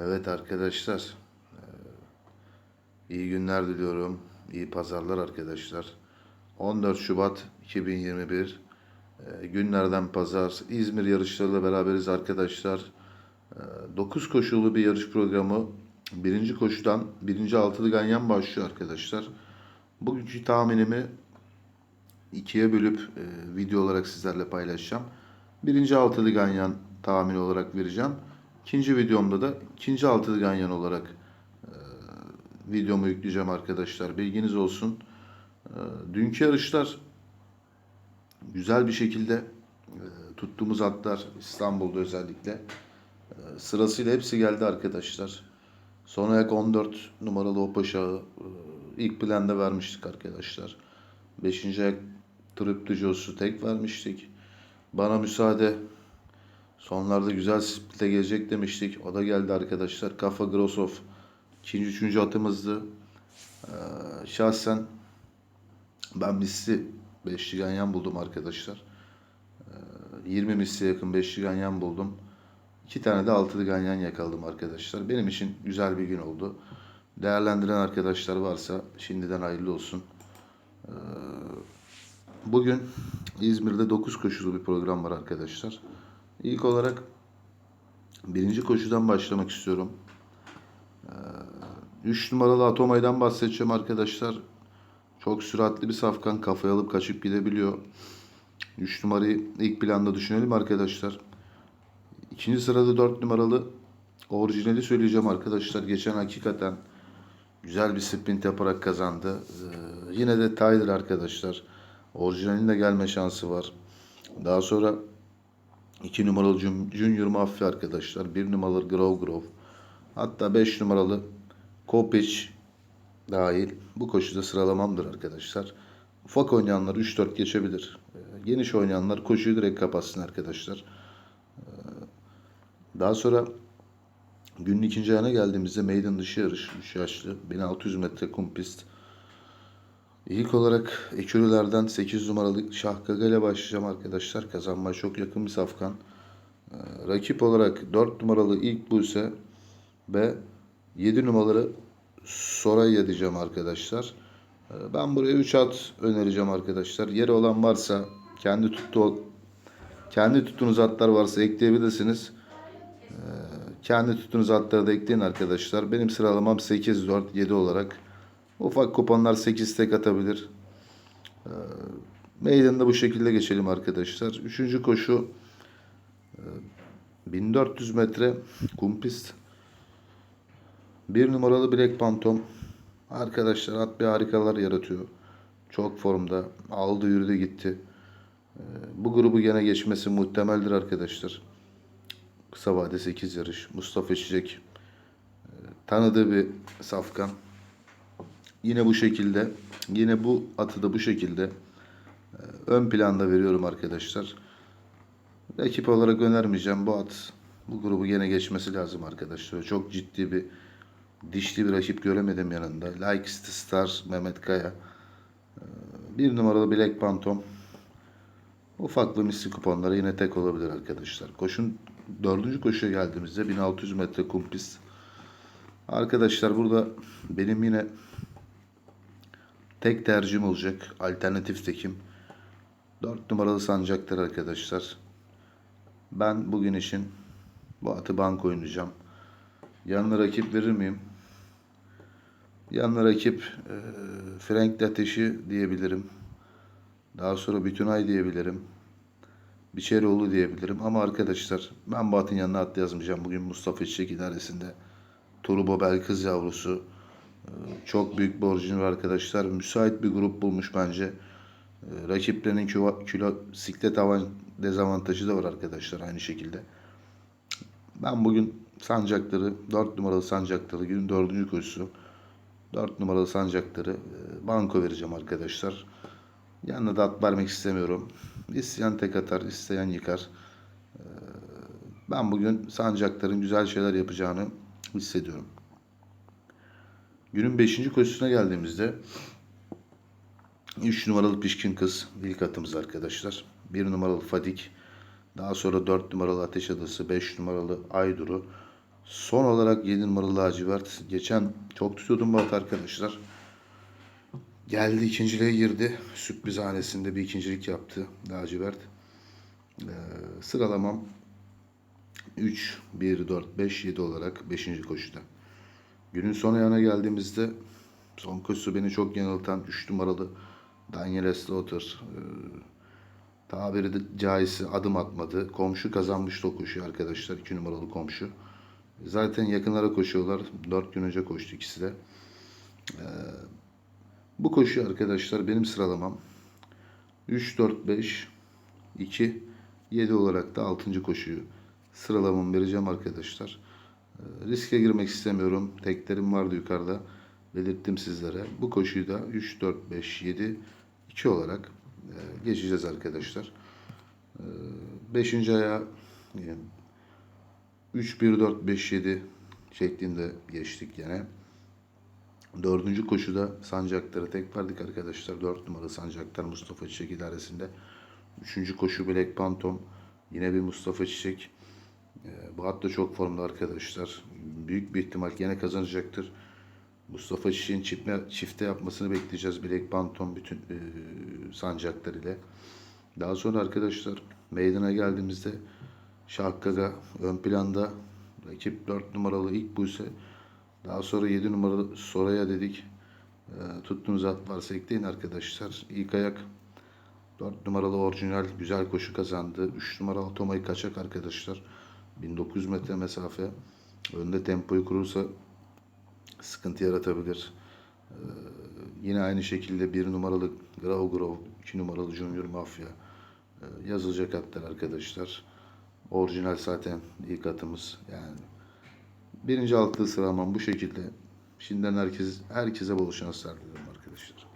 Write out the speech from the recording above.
Evet arkadaşlar. eee, iyi günler diliyorum. İyi pazarlar arkadaşlar. 14 Şubat 2021 eee, günlerden pazar İzmir yarışlarıyla beraberiz arkadaşlar. 9 koşulu bir yarış programı. Birinci koşudan birinci altılı ganyan başlıyor arkadaşlar. Bugünkü tahminimi ikiye bölüp e, video olarak sizlerle paylaşacağım. Birinci altılı ganyan tahmini olarak vereceğim. İkinci videomda da ikinci altılı ganyan olarak e, videomu yükleyeceğim arkadaşlar. Bilginiz olsun. E, dünkü yarışlar güzel bir şekilde e, tuttuğumuz atlar İstanbul'da özellikle e, sırasıyla hepsi geldi arkadaşlar. Son ayak 14 numaralı o paşağı e, ilk planda vermiştik arkadaşlar. 5. ayak Triptijos'u tek vermiştik. Bana müsaade sonlarda güzel split'e gelecek demiştik. O da geldi arkadaşlar. Kafa Grosov ikinci üçüncü atımızdı. Ee, şahsen ben misli 5 ganyan buldum arkadaşlar. Ee, 20 misli yakın 5 ganyan buldum. İki tane de altılı ganyan yakaladım arkadaşlar. Benim için güzel bir gün oldu. Değerlendiren arkadaşlar varsa şimdiden hayırlı olsun. Ee, Bugün İzmir'de 9 koşulu bir program var arkadaşlar. İlk olarak birinci koşudan başlamak istiyorum. 3 numaralı Atomay'dan bahsedeceğim arkadaşlar. Çok süratli bir safkan kafaya alıp kaçıp gidebiliyor. 3 numarayı ilk planda düşünelim arkadaşlar. İkinci sırada 4 numaralı orijinali söyleyeceğim arkadaşlar. Geçen hakikaten güzel bir sprint yaparak kazandı. Ee, yine de Tyler arkadaşlar. Orijinalinde gelme şansı var. Daha sonra 2 numaralı Jun- Junior Mafya arkadaşlar. 1 numaralı Grove Grove. Hatta 5 numaralı Kopic dahil bu koşuda sıralamamdır arkadaşlar. Ufak oynayanlar 3-4 geçebilir. Ee, Geniş oynayanlar koşuyu direkt kapatsın arkadaşlar. Ee, Daha sonra günün ikinci ayına geldiğimizde maiden dışı yarış 3 yaşlı 1600 metre kum pist. İlk olarak ekürülerden 8 numaralı Şahkaga ile başlayacağım arkadaşlar. Kazanmaya çok yakın bir safkan. Ee, rakip olarak 4 numaralı ilk Buse ve 7 numaralı Soraya diyeceğim arkadaşlar. Ee, ben buraya 3 at önereceğim arkadaşlar. Yeri olan varsa kendi tuttuğu kendi tuttuğunuz atlar varsa ekleyebilirsiniz. Ee, kendi tuttuğunuz atları da ekleyin arkadaşlar. Benim sıralamam 8 4 7 olarak. Ufak kuponlar 8 tek atabilir. Ee, Meydanı da bu şekilde geçelim arkadaşlar. Üçüncü koşu e, 1400 metre kum pist. Bir numaralı Black Phantom. Arkadaşlar at bir harikalar yaratıyor. Çok formda. Aldı yürüdü gitti. Ee, Bu grubu gene geçmesi muhtemeldir arkadaşlar. Kısa vade 8 yarış. Mustafa Çiçek. e, Tanıdığı bir safkan. Yine bu şekilde. Yine bu atı da bu şekilde e, ön planda veriyorum arkadaşlar. Rakip olarak önermeyeceğim. Bu at bu grubu gene geçmesi lazım arkadaşlar. Çok ciddi bir dişli bir rakip göremedim yanında. Like City Star Mehmet Kaya. E, Bir numaralı Black Phantom. Ufaklı misli kuponları yine tek olabilir arkadaşlar. Koşun dördüncü koşuya geldiğimizde 1600 metre kum pist. Arkadaşlar burada benim yine tek tercihim olacak. Alternatif tekim. 4 numaralı sancaktır arkadaşlar. Ben bugün için bu atı bank oynayacağım. Yanına rakip verir miyim? Yanına rakip e, Frank Ateşi diyebilirim. Daha sonra Bütünay diyebilirim. Biçeroğlu diyebilirim. Ama arkadaşlar ben bu atın yanına at yazmayacağım. Bugün Mustafa Çiçek idaresinde. Turbo Belkız yavrusu. Çok büyük bir orijinal arkadaşlar. Müsait bir grup bulmuş bence. Ee, Rakiplerinin kilo, kilo siklet avan dezavantajı da var arkadaşlar aynı şekilde. Ben bugün sancakları, 4 numaralı sancakları, günün 4. koşusu. 4 numaralı sancakları e, banko vereceğim arkadaşlar. Yanına da at vermek istemiyorum. İsteyen tek atar, isteyen yıkar. Ee, Ben bugün sancakların güzel şeyler yapacağını hissediyorum. Günün 5. koşusuna geldiğimizde 3 numaralı Pişkin Kız ilk atımız arkadaşlar. 1 numaralı Fadik. Daha sonra 4 numaralı Ateş Adası, 5 numaralı Ayduru. Son olarak 7 numaralı lacivert. Geçen çok tutuyordum bu at arkadaşlar. Geldi ikinciliğe girdi. Sürpriz hanesinde bir ikincilik yaptı lacivert. Ee, sıralamam 3, 1, 4, 5, 7 olarak 5. koşuda. Günün son ayağına geldiğimizde son koşusu beni çok yanıltan 3 numaralı Daniel Slaughter. Ee, tabiri de caizse adım atmadı. Komşu kazanmıştı o koşuyu arkadaşlar. 2 numaralı komşu. Zaten yakınlara koşuyorlar. 4 gün önce koştu ikisi de. Ee, bu koşu arkadaşlar benim sıralamam 3, 4, 5, 2, 7 olarak da 6. koşuyu sıralamamı vereceğim arkadaşlar. Riske girmek istemiyorum. Teklerim vardı yukarıda. Belirttim sizlere. Bu koşuyu da 3, 4, 5, 7, 2 olarak e, geçeceğiz arkadaşlar. 5. aya yani 3, 1, 4, 5, 7 şeklinde geçtik yine. Dördüncü koşuda sancakları tek verdik arkadaşlar. Dört numaralı sancaklar Mustafa Çiçek idaresinde. Üçüncü koşu Black Phantom. Yine bir Mustafa Çiçek. Ee, bu at da çok formda arkadaşlar. Büyük bir ihtimal yine kazanacaktır. Mustafa Çiçek'in çifte, çifte yapmasını bekleyeceğiz. Black Phantom bütün e, sancaklar ile. Daha sonra arkadaşlar meydana geldiğimizde Şahkaga ön planda. Rakip 4 numaralı ilk Buse. Daha sonra 7 numaralı Soraya dedik. E, tuttuğunuz at varsa ekleyin arkadaşlar. İlk ayak 4 numaralı orijinal güzel koşu kazandı. 3 numaralı Tomay kaçak arkadaşlar. 1900 metre mesafe. Önde tempoyu kurursa sıkıntı yaratabilir. Ee, yine aynı şekilde 1 numaralı Grau Grau, 2 numaralı Junior Mafya ee, yazılacak atlar arkadaşlar. Orijinal zaten ilk atımız. Yani birinci altı sıralamam bu şekilde. Şimdiden herkes, herkese bol şanslar diliyorum arkadaşlar.